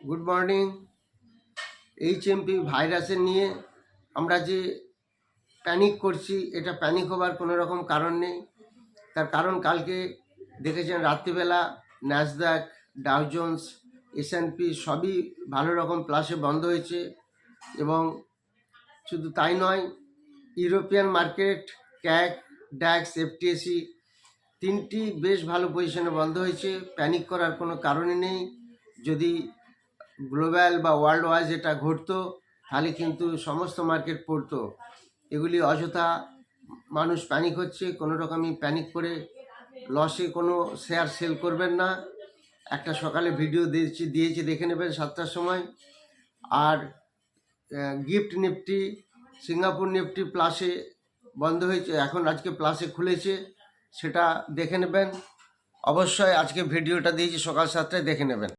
Good morning. HMP ভাইরাসের নিয়ে আমরা যে প্যানিক করছি, এটা প্যানিক হবার কোনো রকম কারণ নেই। তার কারণ কালকে দেখেছেন রাত্রিবেলা ন্যাসদাক ডাউজন্স এসএনপি সবই ভালো রকম প্লাসে বন্ধ হয়েছে এবং শুধু তাই নয় ইউরোপিয়ান মার্কেট ক্যাক ড্যাক্স এফটিএসি তিনটি বেশ ভালো পজিশনে বন্ধ হয়েছে। প্যানিক করার কোনো কারণই নেই। যদি গ্লোবাল বা ওয়ার্ল্ড ওয়াইজ এটা ঘটতো, তাহলে কিন্তু সমস্ত মার্কেট পড়তো। এগুলি অযথা মানুষ প্যানিক হচ্ছে, কোনো রকমই প্যানিক করে লসে কোনো শেয়ার সেল করবেন না। একটা সকালে ভিডিও দিয়েছি দিয়েছি, দেখে নেবেন সাতটার সময়। আর গিফট নিফটি, সিঙ্গাপুর নিফটি প্লাসে বন্ধ হয়েছে, এখন আজকে প্লাসে খুলেছে, সেটা দেখে নেবেন। অবশ্যই আজকে ভিডিওটা দিয়েছি সকাল সাতটায়, দেখে নেবেন।